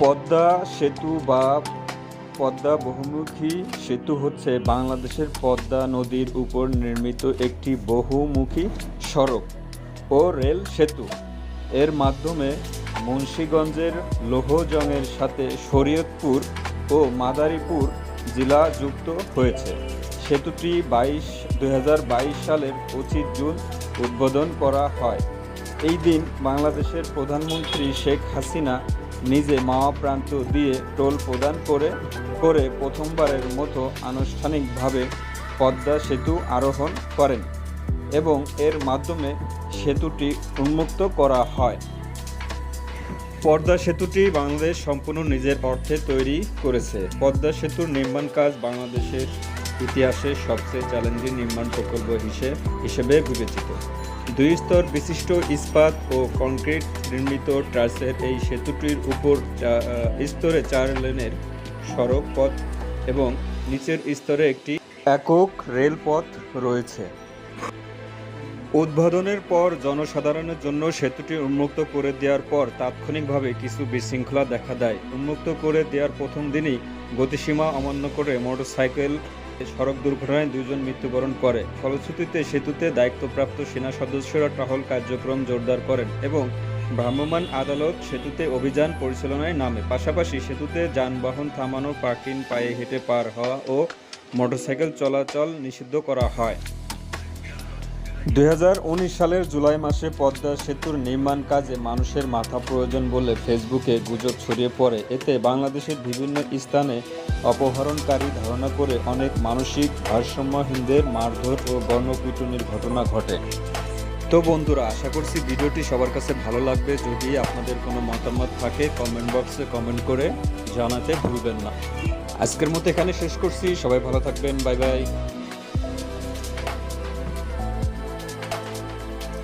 পদ্মা সেতু বা পদ্মা বহুমুখী সেতু হচ্ছে বাংলাদেশের পদ্মা নদীর উপর নির্মিত একটি বহুমুখী সড়ক ও রেল সেতু। এর মাধ্যমে মুন্সীগঞ্জের লোহজংয়ের সাথে শরীয়তপুর ও মাদারীপুর জেলা যুক্ত হয়েছে। সেতুটি বাইশ দুই সালের পঁচিশ জুন উদ্বোধন করা হয়। এই দিন বাংলাদেশের প্রধানমন্ত্রী শেখ হাসিনা নিজে মাওয়া প্রান্ত দিয়ে টোল প্রদান করে করে প্রথমবারের মতো আনুষ্ঠানিকভাবে পদ্মা সেতু আরোহণ করেন এবং এর মাধ্যমে সেতুটি উন্মুক্ত করা হয়। পদ্মা সেতুটি বাংলাদেশ সম্পূর্ণ নিজের অর্থে তৈরি করেছে। পদ্মা সেতুর নির্মাণ কাজ বাংলাদেশের ইতিহাসে সবচেয়ে চ্যালেঞ্জিং নির্মাণ প্রকল্প হিসেবে হিসেবে বিবেচিত। দুই স্তর বিশিষ্ট ইস্পাত ও কংক্রিট নির্মিত ট্রাসের এই সেতুটির উপর স্তরে চার লেনের সড়ক পথ এবং নিচের স্তরে একটি একক রেলপথ রয়েছে। উদ্বোধনের পর জনসাধারণের জন্য সেতুটি উন্মুক্ত করে দেওয়ার পর তাৎক্ষণিকভাবে কিছু বিশৃঙ্খলা দেখা দেয়। উন্মুক্ত করে দেওয়ার প্রথম দিনই গতিসীমা অমান্য করে মোটরসাইকেল, সড়ক দুর্ঘটনায় দুজন মৃত্যুবরণ করে। ফলশ্রুতিতে সেতুতে দায়িত্বপ্রাপ্ত সেনা সদস্যরা টহল কার্যক্রম জোরদার করেন এবং ভ্রাম্যমাণ আদালত সেতুতে অভিযান পরিচালনায় নামে। পাশাপাশি সেতুতে যানবাহন থামানো পার্কিং পায়ে হেঁটে পার হওয়া ও মোটরসাইকেল চলাচল নিষিদ্ধ করা হয়। দু হাজার উনিশ সালের জুলাই মাসে পদ্মা সেতুর নির্মাণ কাজে মানুষের মাথা প্রয়োজন বলে ফেসবুকে গুজব ছড়িয়ে পড়ে। এতে বাংলাদেশের বিভিন্ন স্থানে অপহরণকারী ধারণা করে অনেক মানসিক ভারসাম্যহীনদের মারধর ও গণপিটুনির ঘটনা ঘটে। তো বন্ধুরা, আশা করছি ভিডিওটি সবার কাছে ভালো লাগবে। যদি আপনাদের কোনো মতামত থাকে কমেন্ট বক্সে কমেন্ট করে জানাতে ভুলবেন না। আজকের মতো এখানে শেষ করছি। সবাই ভালো থাকবেন। Bye bye.